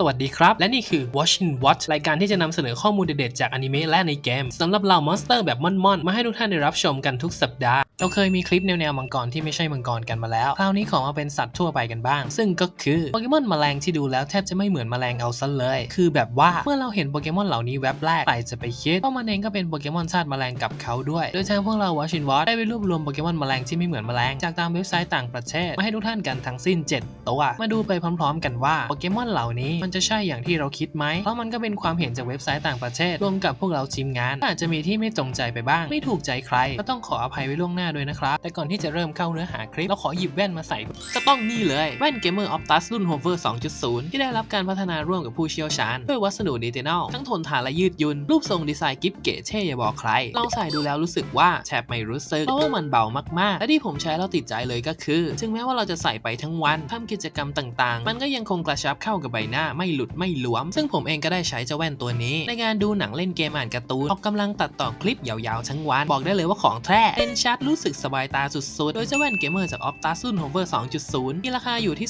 สวัสดีครับ และนี่คือ Watching Watch รายการที่จะนำเสนอข้อมูลเด็ดๆจากอนิเมะและในเกมสำหรับเหล่ามอนสเตอร์แบบม่อนๆ มาให้ทุกท่านได้รับชมกันทุกสัปดาห์ เราเคยมีคลิปแนวๆมังกรที่ไม่ใช่มังกรกันมาแล้ว คราวนี้ขอมาเป็นสัตว์ทั่วไปกันบ้าง ซึ่งก็คือโปเกมอนแมลงที่ดูแล้วแทบจะไม่เหมือนแมลงเอาซะเลย คือแบบว่าเมื่อเราเห็นโปเกมอนเหล่านี้แวบแรกใครจะไปคิดว่ามันเองก็เป็นโปเกมอนชาติแมลงกับเขาด้วย โดยทางพวกเรา Watching Watch ได้ไปรวบรวมโปเกมอนแมลงที่ไม่เหมือนแมลงจากตามเว็บไซต์ต่างประเทศมาให้ทุกท่านกันทั้งสิ้น 7 ตัว มาดูไปพร้อม ๆ กันว่าโปเกมอนเหล่านี้มันจะใช่อย่างที่เราคิดไหม เพราะมันก็เป็นความเห็นจากเว็บไซต์ต่างประเทศ รวมกับพวกเราทีมงาน อาจจะมีที่ไม่ตรงใจไปบ้าง ไม่ถูกใจใคร ก็ต้องขออภัยไว้ล่วงหน้าด้วยนะครับ แต่ก่อนที่จะเริ่มเข้าเนื้อหาคลิป เราขอหยิบแว่นมาใส่ ก็ต้องนี่เลย แว่น Gamer Optus รุ่น Hover 2.0 ที่ได้รับการพัฒนาร่วมกับผู้เชี่ยวชาญ ด้วยวัสดุดิจิทัลทั้งทนทานและยืดหยุ่นรูปทรงดีไซน์กิ๊บเก๋เท่อย่าบอกใคร ลองใส่ดูแล้วรู้สึกว่าแทบไม่รู้สึก เพราะว่ามันเบามากๆ และที่ผมใช้แล้วติดใจเลยก็คือ ถึงแม้ว่าเราจะใส่ไปทั้งวันทำกิจกรรมต่างๆ มันก็ยังคงกระชับเข้ากับใบหน้าไม่หลุดไม่หลวม ซึ่งผมเองก็ได้ใช้เจ้าแว่นตัวนี้ ในการดูหนังเล่นเกมอ่านการ์ตูนออกกำลังตัดต่อคลิปยาวๆทั้งวัน บอกได้เลยว่าของแท้เป็นชัดรู้สึกสบายตาสุดๆ โดยเจ้าแว่นเกมเมอร์จาก Optus รุ่น Hover 2.0มีราคาอยู่ที่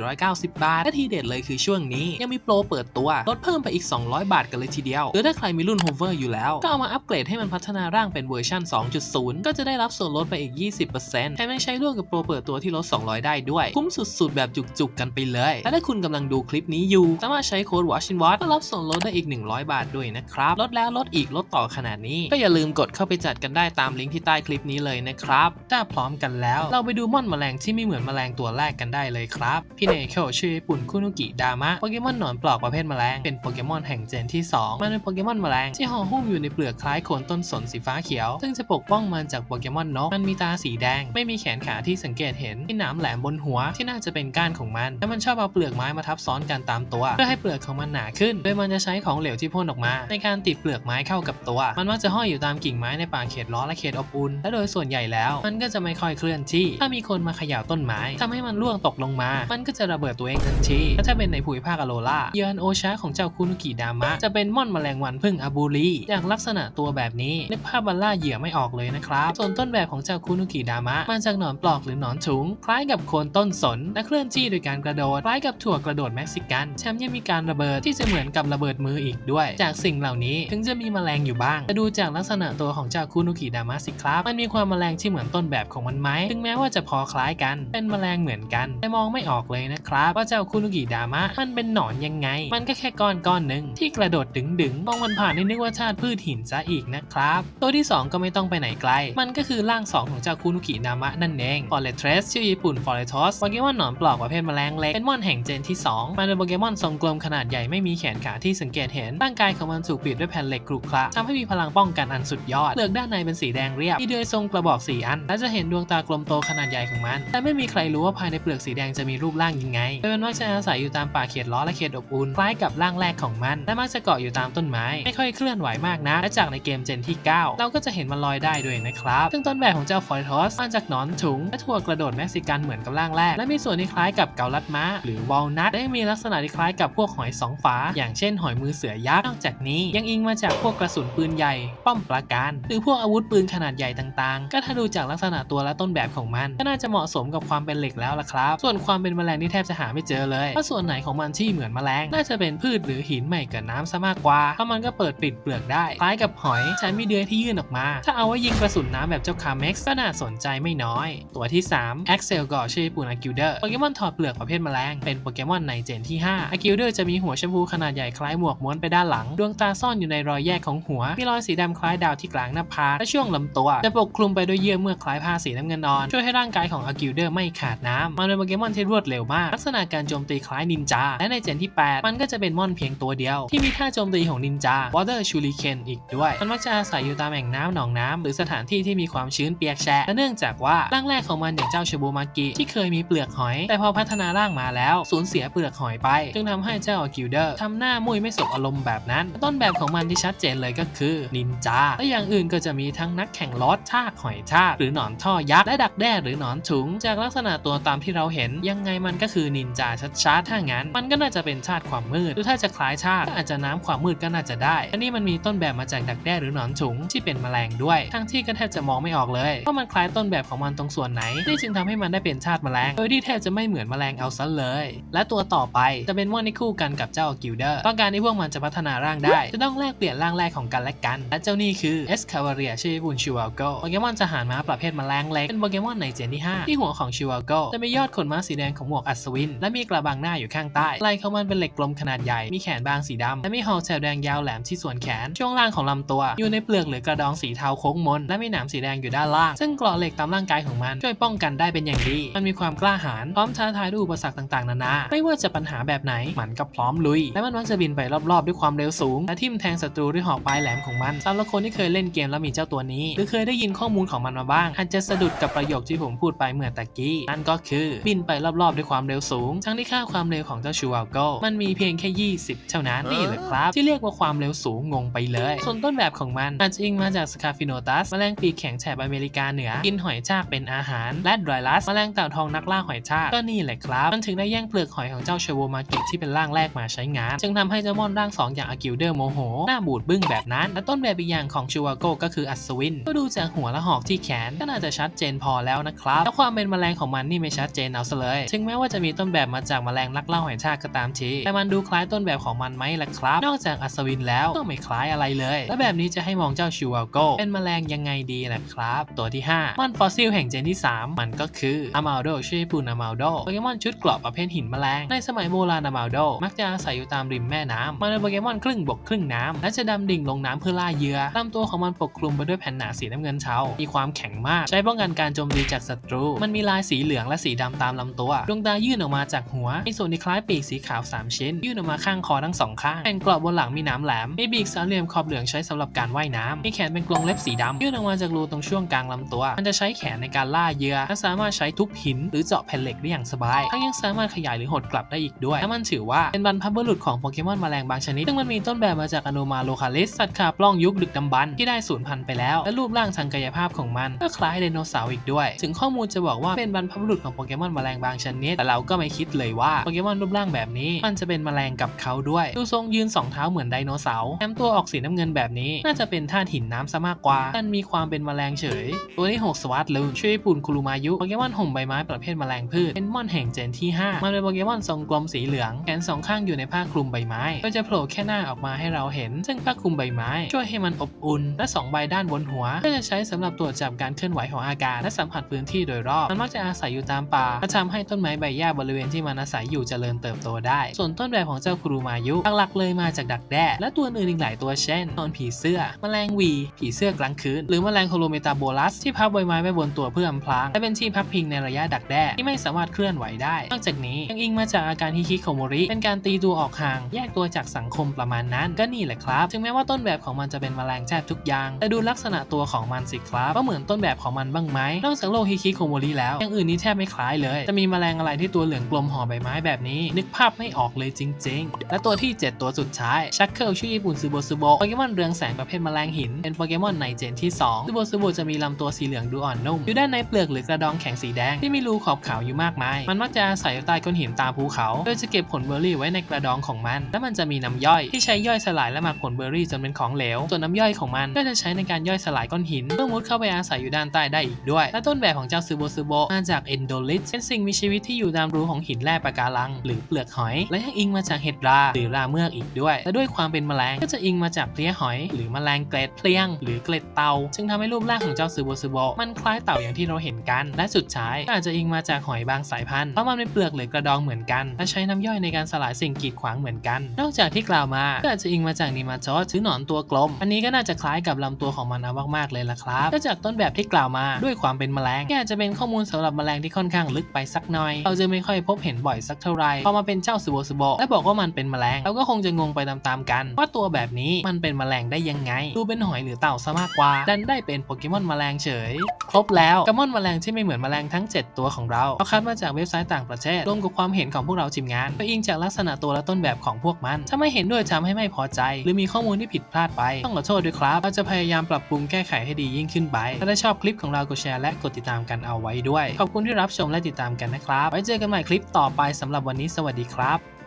2,490 บาทและทีเด็ดเลยคือช่วงนี้ ยังมีโปรเปิดตัวลดเพิ่มไปอีก 200 บาทกันเลยทีเดียว หรือถ้าใครมีรุ่น Hover อยู่แล้ว ก็เอามาอัปเกรดให้มันพัฒนาร่างเป็นเวอร์ชัน2.0 ก็จะได้รับส่วนลดไปอีก 20%แถมยังใช้ร่วมกับโปรเปิดตัวที่ลด 200 ได้ด้วย คุ้มสุดๆ แบบจุกๆ กันไปเลย และถ้าคุณกำลังดูคลิปนี้อยู่สามารถใช้โค้ด Watching Watch ก็รับส่วนลดได้อีก 100 บาทด้วยนะครับ ลดแล้วลดอีกลดต่อขนาดนี้ ก็อย่าลืมกดเข้าไปจัดกันได้ตามลิงก์ที่ใต้คลิปนี้เลยนะครับถ้าพร้อมกันแล้ว เราไปดูม่อนแมลงที่ไม่เหมือนแมลงตัวแรกกันได้เลยครับพี่เนโคชื่อญี่ปุ่นคุนุกิดามะโปเกมอนหนอนปลอกประเภทแมลงเป็นโปเกมอนแห่งเจนที่ 2 มันเป็นโปเกมอนแมลงที่ห่อหุ้มอยู่ในเปลือกคล้ายโคนต้นสนสีฟ้าเขียว ซึ่งจะปกป้องมันจากโปเกมอนนกมันมีตาสีแดง ไม่มีแขนขาที่สังเกตเห็นมีหนามแหลมบนหัวที่น่าจะเป็นก้านของมันและมันชอบเอาเปลือกไม้มาทับซ้อนกันตามตัวเพื่อให้เปลือกของมันหนาขึ้น โดยมันจะใช้ของเหลวที่พ่นออกมา ในการติดเปลือกไม้เข้ากับตัว มันมักจะห้อยอยู่ตามกิ่งไม้ในป่าเขตร้อนและเขตอบอุ่นและโดยส่วนใหญ่แล้ว มันก็จะไม่ค่อยเคลื่อนที่ ถ้ามีคนมาเขย่าต้นไม้ทำให้มันร่วงตกลงมา มันก็จะระเบิดตัวเองทันทีและถ้าเป็นในภูมิภาคอโลล่าเยือนโอชาของเจ้าคุนุกิดามะจะเป็นม่อนแมลงวันพึ่งอาบูรีอย่างลักษณะตัวแบบนี้นึกภาพบัลล่าเหยื่อไม่ออกเลยนะครับส่วนต้นแบบของเจ้าคุนุกิดามะมาจากหนอนปลอกหรือหนอนถุง คล้ายกับโคนต้นสนและเคลื่อนที่โดยการกระโดดคล้ายกับถั่วกระโดดเม็กซิกันแถมยังมีการระเบิดที่จะเหมือนกับระเบิดมืออีกด้วย จากสิ่งเหล่านี้ถึงจะมีแมลงอยู่บ้างแต่ดูจากลักษณะตัวของเจ้าคุนุกิดามะสิครับมันมีความแมลงที่เหมือนต้นแบบของมันไหมถึงแม้ว่าจะพอคล้ายกัน เป็นแมลงเหมือนกัน แต่มองไม่ออกเลยนะครับว่าเจ้าคุนุกิดามะมันเป็นหนอนยังไง มันก็แค่ก้อนก้อนหนึ่งที่กระโดดดึงดึงๆมองมันผ่านนี่นึกว่าชาติพืชหินซะอีกนะครับ ตัวที่ 2 ก็ไม่ต้องไปไหนไกล มันก็คือร่าง 2 ของเจ้าคุนุกินามะนั่นเอง f o r e t r e s ชื่อญี่ปุ่น f o r e t o s โปเกมอนหนอนปลอกประเภทแมลงเล็กเป็นมอนแห่งเจนที่ 2 มันเป็นโปเกมอนทรงกลมขนาดใหญ่ไม่มีแขนขาที่สังเกตเห็น ร่างกายของมันถูกปิดด้วยแผ่นเหล็กกรุขระทำให้มีพลังป้องกันอันสุดยอด เปลือกด้านในเป็นสีแดงเรียบ มีเดือยทรงกระบอกสีอัน และจะเห็นดวงตากลมโตขนาดใหญ่ของมัน แต่ไม่มีใครรู้ว่าภายในเปลือกสีแดงจะมีรูปร่างยังไงโดยมันมักจะอาศัยอยู่ตามป่าเขตร้อนและเขตอบอุ่น คล้ายกับร่างแรกของมัน และมักจะเกาะอยู่ตามต้นไม้ ไม่ค่อยเคลื่อนไหวมากนะ และจากในเกมเจนที่ 9 เราก็จะเห็นมันลอยได้ด้วยนะครับ ซึ่งต้นแบบของเจ้าฟอยทอสมาจากหนอนถุงและถั่วกระโดดเม็กซิกันเหมือนกับร่างแรก และมีส่วนที่คล้ายกับเกาลัดม้าหรือวอลนัทและมีลักษณะที่ล้ายกับพวกหอยสองฝา อย่างเช่นหอยมือเสือยักษ์นอกจากนี้ ยังอิงมาจากพวกกระสุนปืนใหญ่ป้อมปราการ หรือพวกอาวุธปืนขนาดใหญ่ต่างๆ ก็ถ้าดูจากลักษณะตัวและต้นแบบของมัน ก็น่าจะเหมาะสมกับความเป็นเหล็กแล้วล่ะครับ ส่วนความเป็นแมลงนี่แทบจะหาไม่เจอเลยว่าส่วนไหนของมันที่เหมือนแมลง น่าจะเป็นพืชหรือหินใหม่กับน้ำซะมากกว่าเพราะมันก็เปิดปิดเปลือกได้ คล้ายกับหอยใช้มีเดือยที่ยื่นออกมา ถ้าเอาไว้ยิงกระสุนน้ำแบบเจ้าคาเม็กซ์ก็น่าสนใจไม่น้อย ตัวที่3 Axel กอชื่อญี่ปุ่นอากิลเดอร์โปเกมอนถอดเปลือกประเภทแมลงเป็นโปเกมอนในเจนที่ 5อากิลเดอร์จะมีหัวชมพูขนาดใหญ่คล้ายหมวกม้วนไปด้านหลัง ดวงตาซ่อนอยู่ในรอยแยกของหัว มีรอยสีดำคล้ายดาวที่กลางหน้าผากและช่วงลำตัว จะปกคลุมไปด้วยเยื่อเมือกคล้ายผ้าสีน้ำเงินอ่อน ช่วยให้ร่างกายของอากิลเดอร์ไม่ขาดน้ำมันเป็นโปเกมอนที่รวดเร็วมาก ลักษณะการโจมตีคล้ายนินจา และในเจนที่ 8 มันก็จะเป็นมอนเพียงตัวเดียว ที่มีท่าโจมตีของนินจา Water Shuriken อีกด้วย มันมักจะอาศัยอยู่ตามแอ่งน้ำหนองน้ำหรือสถานที่ที่มีความชื้นเปียกแฉะและเนื่องจากว่าร่างแรกของมันอย่างเจ้าชิบูมากิที่เคยมีเปลือกหอย แต่พอพัฒนาร่างมาแล้วสูญเสียเปลือกหอยไปจึงทำให้เจ้ากิลเดอร์ทำหน้ามุยไม่สบอารมณ์แบบนั้น ต้นแบบของมันที่ชัดเจนเลยก็คือนินจา และอย่างอื่นก็จะมีทั้งนักแข่งลอดทากหอยทากหรือหนอนท่อยักษ์และดักแด้หรือหนอนถุง จากลักษณะตัวตามที่เราเห็น ยังไงมันก็คือนินจาชัดๆถ้างั้น มันก็น่าจะเป็นชาติความมืด หรือถ้าจะคล้ายชาติก็อาจจะน้ำความมืดก็น่าจะได้ อันนี้มันมีต้นแบบมาจากดักแด้หรือหนอนถุงที่เป็นแมลงด้วย ทั้งที่ก็แทบจะมองไม่ออกเลยว่ามันคล้ายต้นแบบของมันตรงส่วนไหนนี่จึงทำให้มันได้เป็นชาติแมลง โดยที่แทบจะไม่เหมือนแมลงเอาซะเลย และตัวต่อไปจะเป็นมอนที่คู่กันกับเจ้ากิลเดอร์ต้องการที่พวกมันจะพัฒนาร่างได้ จะต้องแลกเปลี่ยนร่างแรกของกันและกัน และเจ้านี่คือเอสคา v าเรียชื่อบุนชิวาโกโปเกมอนทหารม้าประเภทแมลงเล็กเป็นโปเกมอนในเจนที่ 5 ที่หัวของชิวาโกจะมียอดขนม้าสีแดงของหมวกอัศวิน และมีกระบังหน้าอยู่ข้างใต้ไหล่ของมันเป็นเหล็กกลมขนาดใหญ่มีแขนบางสีดำและมีหอกแถวแดงยาวแหลมที่ส่วนแขนช่วงล่างของลำตัว อยู่ในเปลือกหรือกระดองสีเทาโค้งมนและมีหนามสีแดงอยู่ด้านล่าง ซึ่งเกราะเหล็กตามร่างกายของมันช่วยป้องกันได้เป็นอย่างดี มันมีความกล้าหาญพร้อมท้าทายด้วยอุปสรรคต่างๆนานา ไม่ว่าจะปัญหาแบบไหนมันก็พร้อมลุย และมันมักจะบินไปรอบๆ ด้วยความเร็วสูง และทิ่มแทงศัตรูด้วยหอกปลายแหลมของมันสำหรับคนที่เคยเล่นเกมแล้วมีเจ้าตัวนี้ หรือเคยได้ยินข้อมูลของมันมาบ้าง อาจจะสะดุดกับประโยคที่ผมพูดไปเมื่อตะกี้ นั่นก็คือบินไปรอบๆ ด้วยความเร็วสูง ทั้งที่ค่าความเร็วของเจ้าชูวาโกมันมีเพียงแค่ 20 เท่านั้นนี่แหละครับ ที่เรียกว่าความเร็วสูงงงไปเลย ส่วนต้นแบบของมันอาจจะอิงมาจากสคาฟิโนตัสแมลงปีกแข็งแถบอเมริกาเหนือ กินหอยทากเป็นอาหาร และดรายลัสแมลงเต่าทองนักล่าหอยทากก็นี่แหละครับ มันถึงได้แย่งเปลือกหอยของเจ้าเชโวมากิที่เป็นร่างแรกมาใช้งาน จึงทำให้เจ้ามอนร่างสองอย่างอากิลเดอร์โมโห หน้าบูดบึ้งแบบนั้น และต้นแบบอีกอย่างของชูวาโกก็คืออัศวิน ก็ดูจากหัวและหอกที่แขนก็น่าจะชัดเจนพอแล้วนะครับแล้วความเป็นแมลงของมันนี่ไม่ชัดเจนเอาซะเลยถึงแม้ว่าจะมีต้นแบบมาจากแมลงนักล่าหอยทากก็ตามทีแต่มันดูคล้ายต้นแบบของมันไหมล่ะครับ นอกจากอัศวินแล้วก็ไม่คล้ายอะไรเลย และแบบนี้จะให้มองเจ้าชูวาโกเป็นแมลงยังไงดีล่ะครับ ตัวที่ 5 มอนฟอสซิลแห่งเจนที่ 3 มันก็คืออามาโดชื่อปูนอามาโดโปเกมอนชุดเกราะประเภทหินแมลงในสมัยโบราณอามาโดมักจะอาศัยอยู่ตามริมแม่น้ำมันเป็นโปเกมอนครึ่งบกครึ่งน้ำและจะดำดิ่งลงน้ำเพื่อล่าเหยื่อลำตัวของมันปกคลุมไปด้วยแผ่นหนาสีน้ำเงินเทามีความแข็งมาก ใช้ป้องกันการโจมตีจากศัตรู มันมีลายสีเหลืองและสีดำตามลำตัว ดวงตายื่นออกมาจากหัว มีส่วนที่คล้ายปีกสีขาว 3 ชิ้น ยื่นออกมาข้างคอทั้งสองข้าง แผ่นเกราะบนหลังมีน้ำแหลม มีปีกสามเหลี่ยมขอบเหลืองใช้สำหรับการว่ายน้ำมีแขนเป็นกรงเล็บสีดำยื่นออกมาจากรูตรงช่วงกลางลำตัว มันจะใช้แขนในการล่าเหยื่อและสามารถใช้ทุบหิน หรือเจาะแผ่นเหล็กได้อย่างสบาย ทั้งยังสามารถขยายหรือหดกลับได้อีกด้วยและมันถือว่าเป็นบรรพบุรุษของโปเกมอนแมลงบางชนิด ซึ่งมันมีต้นแบบมาจากอโนมาโลคาลิสสัตว์ขาปล้องยุคดึกดำบรรพ์ที่ได้สูญพันธุ์ไปแล้ว และรูปร่างทางกายภาพของมันก็คล้ายไดโนเสาร์อีกด้วย ถึงข้อมูลจะบอกว่าเป็นบรรพบุรุษของโปเกมอนแมลงบางชนิด แต่เราก็ไม่คิดเลยว่าโปเกมอนรูปร่างแบบนี้ มันจะเป็นแมลงกับเขาด้วย ดูทรงยืนสองเท้าเหมือนไดโนเสาร์แถมตัวออกสีน้ำเงินแบบนี้ น่าจะเป็นธาตุหินน้ำซะมากกว่ามันมีความเป็นแมลงเฉย ตัวที่6สวัสดลูนช่วยปุ่นคุรุมายุโปเกมอนห่มใบไม้ประเภทแมลงพืชเป็นมอนแห่งเจนที่ 5 มันเป็นโปเกมอนทรงกลมสีเหลืองแขนสองข้างอยู่ในผ้าคลุมใบไม้ก็จะโผล่แค่หน้าออกมาให้เราเห็น ซึ่งผ้าคลุมใบไม้ ช่วยให้มันอบอุ่น และสองใบด้านบนหัว ก็จะใช้สำหรับตรวจจับการเคลื่อนไหวของอากาศและสัมผัสพื้นที่โดยรอบ มันมักจะอาศัยอยู่ตามป่าและทำให้ต้นไม้ใบหญ้าบริเวณที่มันอาศัยอยู่เจริญเติบโตได้ ส่วนต้นแบบของเจ้าครุมายุหลักๆเลยมาจากดักแด้และตัวอื่นอีกหลายตัวเช่นนอนผีเสื้อ แมลงวี ผีเสื้อกลางคืน หรือแมลงโคโลเมตาโบลัส ที่พับใบไม้ไว้บนตัวเพื่ออำพรางและเป็นที่พักพิงในระยะดักแด้ที่ไม่สามารถเคลื่อนไหวได้ นอกจากนี้ยังอิงมาจากอาการฮิคิโคโมริ เป็นการตีตัวออกห่าง แยกตัวจากสังคมประมาณนั้น ก็นี่แหละครับ ถึงแม้ว่าต้นแบบของมันจะเป็นแมลงแทบทุกอย่าง แต่ดูลักษณะตัวของมันสิครับว่าเหมือนต้นแบบของมันบ้างไหมนอกจากโลฮิคิโคโมริแล้วอย่างอื่นนี้แทบไม่คล้ายเลย จะมีแมลงอะไรที่ตัวเหลืองกลมห่อใบไม้แบบนี้ นึกภาพไม่ออกเลยจริง ๆ และตัวที่ 7 ตัวสุดท้ายชักเคิลชื่อญี่ปุ่นซูโบซูโบโปเกมอนเรืองแสงประเภทแมลงหินเป็นโปเกมอนในเจนที่2ซูโบซูโบจะมีลำตัวสีเหลืองดูอ่อนนุ่มอยู่ด้านในเปลือกหรือกระดองแข็งสีแดงที่มีรูขอบขาวอยู่มากมาย มันมักจะอาศัยอยู่ใต้ก้อนหินตามภูเขา โดยจะเก็บผลเบอร์รี่ไว้ในกระดองของมัน และมันจะมีน้ำย่อยที่ใช้ย่อยสลายและหมักผลเบอร์รี่จนเป็นของเหลวส่วนน้ำย่อยของมันก็จะใช้ในการย่อยสลายก้อนหินเพื่อมุดเข้าไปอาศัยอยู่ด้านใต้ได้อีกด้วย และต้นแบบของเจ้าซูโบซูโบมาจากเอนโดลิสเป็นสิ่งมีชีวิตที่อยู่ตามรูของหินแร่ปะการัง หรือเปลือกหอย และยังอิงมาจากเห็ดราหรือราเมือกอีกด้วย และด้วยความเป็นแมลงก็จะอิงมาจากเพลี้ยหอย หรือแมลงเกล็ดเพลียง หรือเกล็ดเตาจึงทำให้รูปร่างของเจ้าซูโบซูโบมันคล้ายเต่าอย่างที่เราเห็นกัน และสุดท้ายก็อาจจะอิงมาจากหอยบางสายพันธุ์เพราะมันเป็นเปลือกหรือกระดองเหมือนกันและใช้น้ำย่อยในการสลายสิ่งกีดขวางเหมือนกัน นอกจากที่กล่าวมาก็อาจจะอิงมาจากนิมาจอสหรือหนอนตัวกลม อันนี้ก็น่าจะคล้ายกับลำตัวของมันเอามากๆเลยล่ะครับก็จากต้นแบบที่กล่าวมาด้วยความเป็นแมลงก็อาจจะเป็นข้อมูลสำหรับแมลงที่ค่อนข้างลึกไปสักหน่อย เราจะไม่ค่อยพบเห็นบ่อยสักเท่าไหร่พอมาเป็นเจ้าซูโบซูโบและบอกว่ามันเป็นแมลงเราก็คงจะงงไปตามๆกัน ว่าตัวแบบนี้มันเป็นแมลงได้ยังไง ดูเป็นหอยหรือเต่าซะมากกว่า ดันได้เป็นโปเกมอนแมลงเฉย ครบแล้วกมอนแมลงที่ไม่เหมือนแมลงทั้ง 7 ตัวของเราเราคัดมาจากเว็บไซต์ต่างประเทศรวมกับความเห็นของพวกเราทีมงานโดยอิงจากลักษณะตัวและต้นแบบของพวกมัน ถ้าไม่เห็นด้วยทำให้ไม่พอใจ หรือมีข้อมูลที่ผิดพลาดไป ต้องขอโทษด้วยครับ เราจะพยายามปรับปรุงแก้ไขให้ดียิ่งขึ้นไป ถ้าได้ชอบคลิปของเรากดแชร์และกดติดตามกันเอาไว้ด้วย ขอบคุณที่รับชมและติดตามกันนะครับ ไว้เจอกันใหม่คลิปต่อไปสำหรับวันนี้สวัสดีครับ